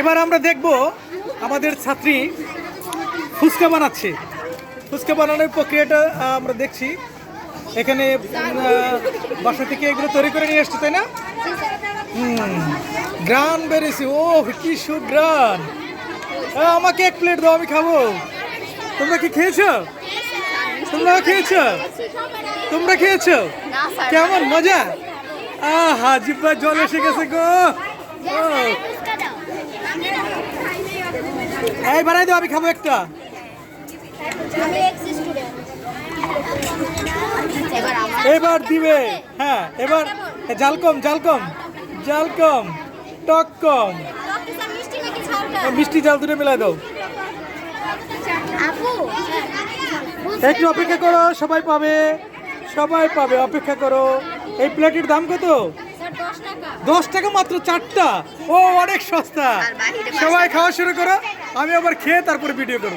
এবার আমরা দেখব আমাদের ছাত্রী ফুচকা বানাচ্ছে। ফুচকা বানানোর প্রক্রিয়াটা আমরা দেখছি। এখানে বাসা থেকে এগুলো তৈরি করে নিয়ে আসছে তাই না? গ্রান বেরিয়েছে। ও কি সুগ্রান। আমাকে এক প্লেট দাও আমি খাব। তোমরা কি খেয়েছো? তোমরা খেয়েছো? তোমরা খেয়েছো? কেমন মজা? আহা জিব্বা জল এসে গেছে গো। এই বানাই দাও আমি খাব একটা। এবার দিবে হ্যাঁ এবার এ, জাল কম জাল কম জাল কম টক কম। মিষ্টি জাল দুটো মেলাই দাও। একটু অপেক্ষা করো সবাই পাবে সবাই পাবে অপেক্ষা করো। এই প্লেটের দাম কত? দশ টাকা মাত্র চারটা। ও অনেক সস্তা। সবাই খাওয়া শুরু করো আমি আবার খেয়ে তারপরে ভিডিও করব।